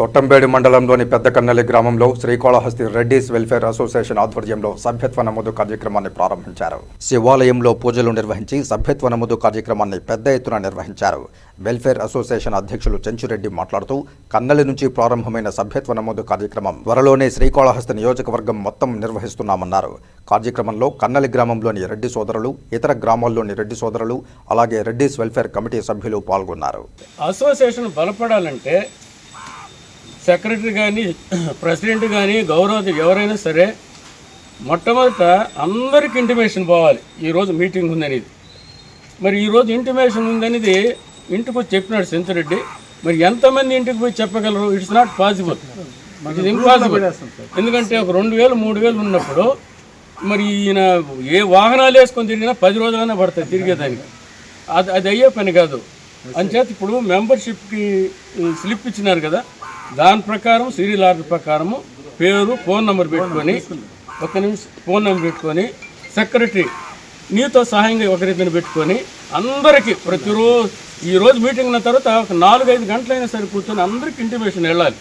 తొట్టంబేడు మండలంలోని పెద్దకన్నెల్లి గ్రామంలో Srikalahasti Reddy's welfare association ఆధ్వర్యంలో సభ్యత్వ నమోదు కార్యక్రమాన్ని ప్రారంభించారు. శివాలయంలో పూజలు నిర్వహించి సభ్యత్వ నమోదు కార్యక్రమాన్ని పెద్ద ఎత్తున నిర్వహించారు. వెల్ఫేర్ అసోసియేషన్ అధ్యక్షులు చెంచురెడ్డి మాట్లాడుతూ కన్నెల్లి నుంచి ప్రారంభమైన సభ్యత్వ నమోదు కార్యక్రమం త్వరలోనే శ్రీకాళహస్తి నియోజకవర్గం మొత్తం నిర్వహిస్తున్నామన్నారు. కార్యక్రమంలో కన్నెల్లి గ్రామంలోని రెడ్డి సోదరులు ఇతర గ్రామాల్లోని రెడ్డి సోదరులు అలాగే రెడ్డిస్ వెల్ఫేర్ కమిటీ సభ్యులు పాల్గొన్నారు. అసోసియేషన్ బలపడాలంటే సెక్రటరీ కానీ ప్రెసిడెంట్ కానీ గౌరవ ఎవరైనా సరే మొట్టమొదట అందరికి ఇంటిమేషన్ పోవాలి. ఈరోజు మీటింగ్ ఉందనేది. మరి ఈరోజు ఇంటిమేషన్ ఉందనేది ఇంటికి వచ్చి చెప్పినాడు సెంతిరెడ్డి మరి ఎంతమంది ఇంటికి పోయి చెప్పగలరు? It's not possible it is impossible ఎందుకంటే ఒక రెండు వేలు మూడు వేలు ఉన్నప్పుడు మరి ఈయన ఏ వాహనాలు వేసుకొని తిరిగినా పది రోజులైనా పడతాయి తిరిగేదానికి. అది అది అయ్యే పని కాదు. అంచేత ఇప్పుడు మెంబర్షిప్కి స్లిప్ ఇచ్చినారు కదా. దాని ప్రకారం సీరియల్ ఆర్డర్ ప్రకారము పేరు ఫోన్ నెంబర్ పెట్టుకొని ఒక నిమిషం ఫోన్ నెంబర్ పెట్టుకొని సెక్రటరీ నీతో సహాయంగా ఒకరిద్దరిని పెట్టుకొని అందరికీ ప్రతిరోజు ఈ రోజు మీటింగ్ ఉన్న తర్వాత ఒక నాలుగైదు గంటలైనా సరే కూర్చొని అందరికి ఇంటిమేషన్ వెళ్ళాలి.